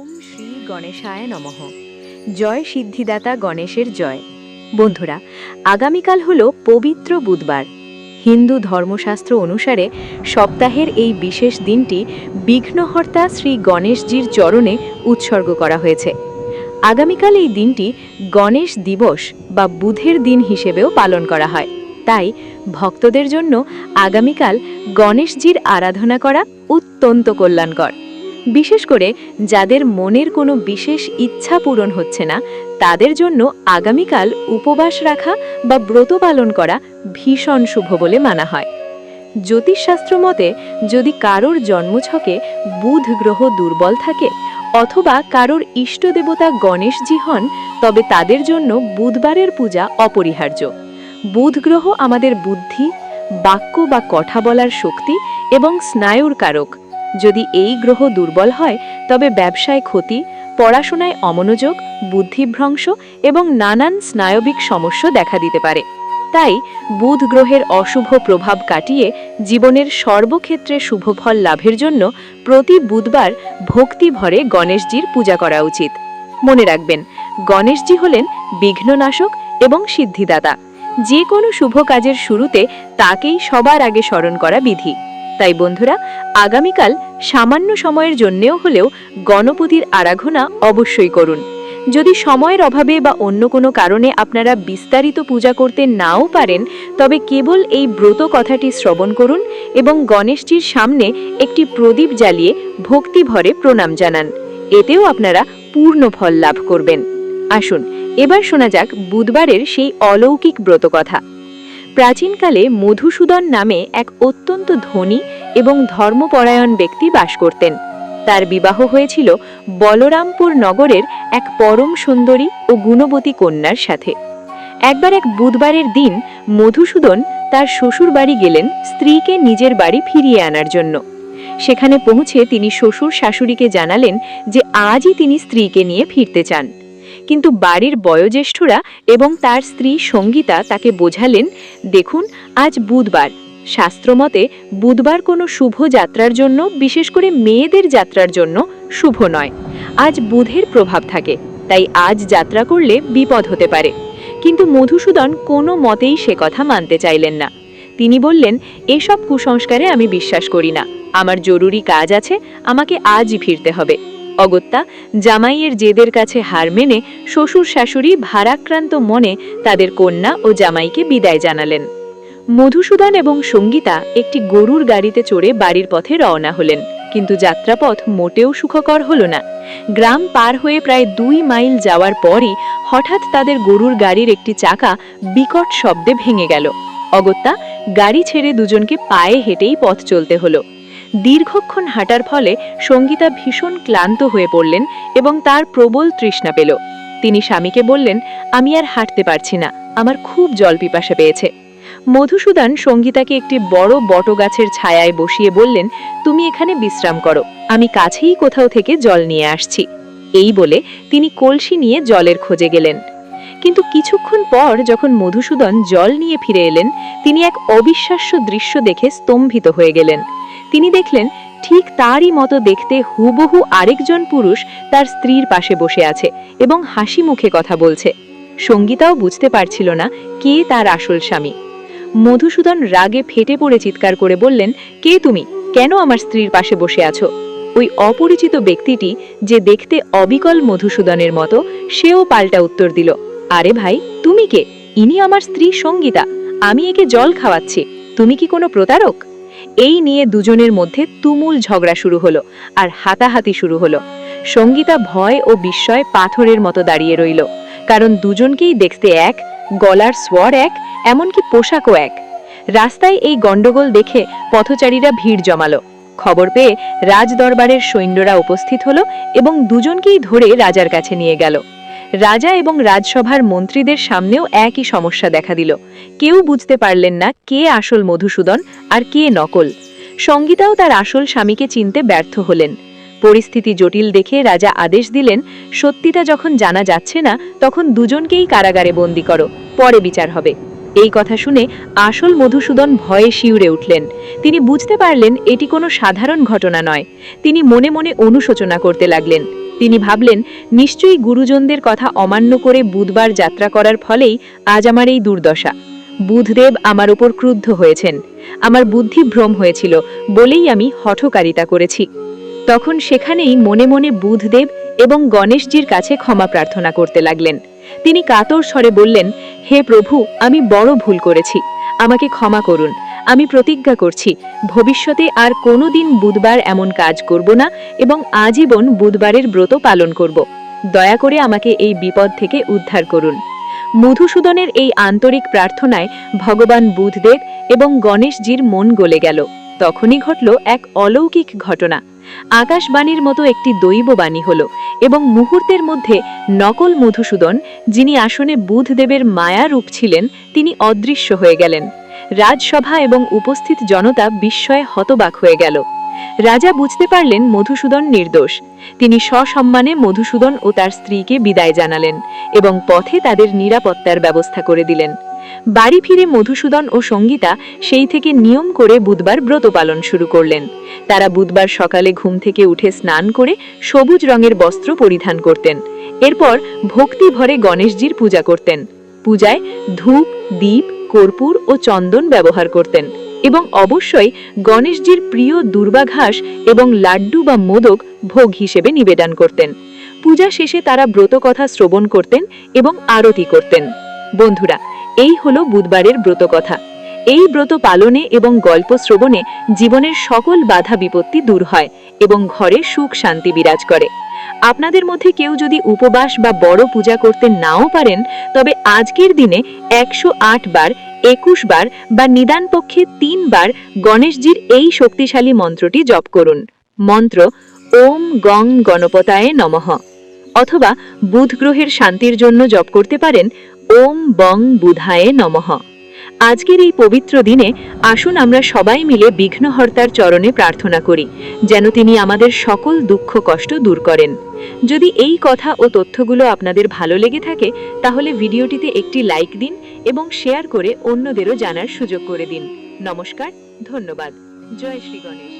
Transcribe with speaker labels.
Speaker 1: ওম শ্রী গণেশায় নমঃ। জয় সিদ্ধিদাতা গণেশের জয়। বন্ধুরা, আগামীকাল হল পবিত্র বুধবার। হিন্দু ধর্মশাস্ত্র অনুসারে সপ্তাহের এই বিশেষ দিনটি বিঘ্নহর্তা শ্রী গণেশজির চরণে উৎসর্গ করা হয়েছে। আগামীকাল এই দিনটি গণেশ দিবস বা বুধের দিন হিসেবেও পালন করা হয়। তাই ভক্তদের জন্য আগামীকাল গণেশজির আরাধনা করা অত্যন্ত কল্যাণকর। বিশেষ করে যাদের মনের কোনো বিশেষ ইচ্ছা পূরণ হচ্ছে না, তাদের জন্য আগামীকাল উপবাস রাখা বা ব্রত পালন করা ভীষণ শুভ বলে মানা হয়। জ্যোতিষশাস্ত্র মতে, যদি কারোর জন্মছকে বুধ গ্রহ দুর্বল থাকে অথবা কারোর ইষ্ট দেবতা গণেশজি হন, তবে তাদের জন্য বুধবারের পূজা অপরিহার্য। বুধ গ্রহ আমাদের বুদ্ধি, বাক্য বা কথা বলার শক্তি এবং স্নায়ুর কারক। যদি এই গ্রহ দুর্বল হয়, তবে ব্যবসায় ক্ষতি, পড়াশোনায় অমনোযোগ, বুদ্ধিভ্রংশ এবং নানান স্নায়বিক সমস্যা দেখা দিতে পারে। তাই বুধ গ্রহের অশুভ প্রভাব কাটিয়ে জীবনের সর্বক্ষেত্রে শুভফল লাভের জন্য প্রতি বুধবার ভক্তি ভরে গণেশজির পূজা করা উচিত। মনে রাখবেন, গণেশজি হলেন বিঘ্ননাশক এবং সিদ্ধিদাতা। যে কোনো শুভ কাজের শুরুতে তাকেই সবার আগে স্মরণ করা বিধি। তাই বন্ধুরা, আগামীকাল সামান্য সময়ের জন্যেও হলেও গণপতির আরাধনা অবশ্যই করুন। যদি সময়ের অভাবে বা অন্য কোনো কারণে আপনারা বিস্তারিত পূজা করতে নাও পারেন, তবে কেবল এই ব্রত কথাটি শ্রবণ করুন এবং গণেশজির সামনে একটি প্রদীপ জ্বালিয়ে ভক্তি ভরে প্রণাম জানান। এতেও আপনারা পূর্ণ ফল লাভ করবেন। আসুন, এবার শোনা যাক বুধবারের সেই অলৌকিক ব্রত কথা। প্রাচীনকালে মধুসূদন নামে এক অত্যন্ত ধনী এবং ধর্মপরায়ণ ব্যক্তি বাস করতেন। তার বিবাহ হয়েছিল বলরামপুর নগরের এক পরম সুন্দরী ও গুণবতী কন্যার সাথে। একবার এক বুধবারের দিন মধুসূদন তার শ্বশুর বাড়ি গেলেন স্ত্রীকে নিজের বাড়ি ফিরিয়ে আনার জন্য। সেখানে পৌঁছে তিনি শ্বশুর শাশুড়িকে জানালেন যে আজই তিনি স্ত্রীকে নিয়ে ফিরতে চান। কিন্তু বাড়ির বয়োজ্যেষ্ঠরা এবং তার স্ত্রী সঙ্গীতা তাকে বোঝালেন, দেখুন, আজ বুধবার। শাস্ত্রমতে, বুধবার কোনো শুভ যাত্রার জন্য, বিশেষ করে মেয়েদের যাত্রার জন্য, শুভ নয়। আজ বুধের প্রভাব থাকে, তাই আজ যাত্রা করলে বিপদ হতে পারে। কিন্তু মধুসূদন কোনো মতেই সে কথা মানতে চাইলেন না। তিনি বললেন, এসব কুসংস্কারে আমি বিশ্বাস করি না। আমার জরুরি কাজ আছে, আমাকে আজই ফিরতে হবে। অগত্যা জামাইয়ের জেদের কাছে হার মেনে শ্বশুর শাশুড়ি ভারাক্রান্ত মনে তাদের কন্যা ও জামাইকে বিদায় জানালেন। মধুসূদন এবং সঙ্গীতা একটি গরুর গাড়িতে চড়ে বাড়ির পথে রওনা হলেন, কিন্তু যাত্রাপথ মোটেও সুখকর হল না। গ্রাম পার হয়ে প্রায় দুই মাইল যাওয়ার পরই হঠাৎ তাদের গরুর গাড়ির একটি চাকা বিকট শব্দে ভেঙে গেল। অগত্যা গাড়ি ছেড়ে দুজনকে পায়ে হেঁটেই পথ চলতে হলো। দীর্ঘক্ষণ হাঁটার ফলে সঙ্গীতা ভীষণ ক্লান্ত হয়ে পড়লেন এবং তার প্রবল তৃষ্ণা পেল। তিনি স্বামীকে বললেন, আমি আর হাঁটতে পারছি না, আমার খুব জল পিপাসা পেয়েছে। মধুসূদন সঙ্গীতাকে একটি বড় বটগাছের ছায়ায় বসিয়ে বললেন, তুমি এখানে বিশ্রাম করো, আমি কাছেই কোথাও থেকে জল নিয়ে আসছি। এই বলে তিনি কলসি নিয়ে জলের খোঁজে গেলেন। কিন্তু কিছুক্ষণ পর যখন মধুসূদন জল নিয়ে ফিরে এলেন, তিনি এক অবিশ্বাস্য দৃশ্য দেখে স্তম্ভিত হয়ে গেলেন। তিনি দেখলেন, ঠিক তারই মতো দেখতে হুবহু আরেকজন পুরুষ তার স্ত্রীর পাশে বসে আছে এবং হাসি মুখে কথা বলছে। সঙ্গীতাও বুঝতে পারছিল না কে তার আসল স্বামী। মধুসূদন রাগে ফেটে পড়ে চিৎকার করে বললেন, কে তুমি? কেন আমার স্ত্রীর পাশে বসে আছো? ওই অপরিচিত ব্যক্তিটি যে দেখতে অবিকল মধুসূদনের মতো, সেও পাল্টা উত্তর দিল আরে ভাই, তুমি কে? ইনি আমার স্ত্রী সঙ্গীতা। আমি একে জল খাওয়াচ্ছি। তুমি কি কোনো প্রতারক? এই নিয়ে দুজনের মধ্যে তুমুল ঝগড়া শুরু হলো আর হাতাহাতি শুরু হলো। সঙ্গীতা ভয় ও বিস্ময় পাথরের মতো দাঁড়িয়ে রইল। কারণ দুজনকেই দেখতে এক, গলার স্বর এক, এমনকি পোশাকও এক। রাস্তায় এই গণ্ডগোল দেখে পথচারীরা ভিড় জমালো। খবর পেয়ে রাজদরবারের সৈন্যরা উপস্থিত হলো এবং দুজনকেই ধরে রাজার কাছে নিয়ে গেল। রাজা এবং রাজসভার মন্ত্রীদের সামনেও একই সমস্যা দেখা দিল। কেউ বুঝতে পারলেন না কে আসল মধুসূদন আর কে নকল। সঙ্গীতাও তার আসল স্বামীকে চিনতে ব্যর্থ হলেন। পরিস্থিতি জটিল দেখে রাজা আদেশ দিলেন, সত্যিটা যখন জানা যাচ্ছে না, তখন দুজনকেই কারাগারে বন্দি করো, পরে বিচার হবে। এই কথা শুনে আসল মধুসূদন ভয়ে শিউরে উঠলেন। তিনি বুঝতে পারলেন এটি কোনো সাধারণ ঘটনা নয়। তিনি মনে মনে অনুশোচনা করতে লাগলেন। তিনি ভাবলেন, নিশ্চয়ই গুরুজনদের কথা অমান্য করে বুধবার যাত্রা করার ফলেই আজ আমার এই দুর্দশা। বুধদেব আমার উপর ক্রুদ্ধ হয়েছেন। আমার বুদ্ধি ভ্রম হয়েছিল, বলেই আমি হঠকারিতা করেছি। তখন সেখানেই মনে মনে বুধদেব এবং গণেশজির কাছে ক্ষমা প্রার্থনা করতে লাগলেন। তিনি কাতর স্বরে বললেন, হে প্রভু, আমি বড় ভুল করেছি। আমাকে ক্ষমা করুন। আমি প্রতিজ্ঞা করছি, ভবিষ্যতে আর কোনোদিন বুধবার এমন কাজ করব না এবং আজীবন বুধবারের ব্রত পালন করব। দয়া করে আমাকে এই বিপদ থেকে উদ্ধার করুন। মধুসূদনের এই আন্তরিক প্রার্থনায় ভগবান বুধদেব এবং গণেশজির মন গলে গেল। তখনই ঘটল এক অলৌকিক ঘটনা। আকাশবাণীর মতো একটি দৈববাণী হল এবং মুহূর্তের মধ্যে নকল মধুসূদন, যিনি আসনে বুধদেবের মায়া রূপ ছিলেন, তিনি অদৃশ্য হয়ে গেলেন। রাজসভা এবং উপস্থিত জনতা বিস্ময়ে হতবাক হয়ে গেল। রাজা বুঝতে পারলেন মধুসূদন নির্দোষ। তিনি সসম্মানে মধুসূদন ও তার স্ত্রীকে বিদায় জানালেন এবং পথে তাদের নিরাপত্তার ব্যবস্থা করে দিলেন। বাড়ি ফিরে মধুসূদন ও সঙ্গীতা সেই থেকে নিয়ম করে বুধবার ব্রত পালন শুরু করলেন। তারা বুধবার সকালে ঘুম থেকে উঠে স্নান করে সবুজ রঙের বস্ত্র পরিধান করতেন। এরপর ভক্তি ভরে গণেশজির পূজা করতেন। পূজায় ধূপ, দীপ কর্পূর ও চন্দন ব্যবহার করতেন এবং অবশ্যই গণেশজির প্রিয় দুর্বাঘাস এবং লাড্ডু বা মোদক ভোগ হিসেবে নিবেদন করতেন। পূজা শেষে তারা ব্রত কথা শ্রবণ করতেন এবং আরতি করতেন। বন্ধুরা, এই হলো বুধবারের ব্রত কথা এই ব্রত পালনে এবং গল্প শ্রবণে জীবনের সকল বাধা বিপত্তি দূর হয় এবং ঘরে সুখ শান্তি বিরাজ করে। আপনাদের মধ্যে কেউ যদি উপবাস বা বড় পূজা করতে নাও পারেন, তবে আজকের দিনে একশো আট বার, একুশ বার বা নিদান পক্ষে তিনবার গণেশজির এই শক্তিশালী মন্ত্রটি জপ করুন। মন্ত্র, ওম গং গণপতায়ে নমঃ। অথবা বুধ গ্রহের শান্তির জন্য জপ করতে পারেন, ওম বং বুধায়ে নমঃ। আজকের এই পবিত্র দিনে আসুন আমরা সবাই মিলে বিঘ্নহর্তার চরণে প্রার্থনা করি, যেন তিনি আমাদের সকল দুঃখ কষ্ট দূর করেন। যদি এই কথা ও তথ্যগুলো আপনাদের ভালো লেগে থাকে, তাহলে ভিডিওটিতে একটি লাইক দিন এবং শেয়ার করে অন্যদেরও জানার সুযোগ করে দিন। নমস্কার, ধন্যবাদ। জয় শ্রী গণেশ।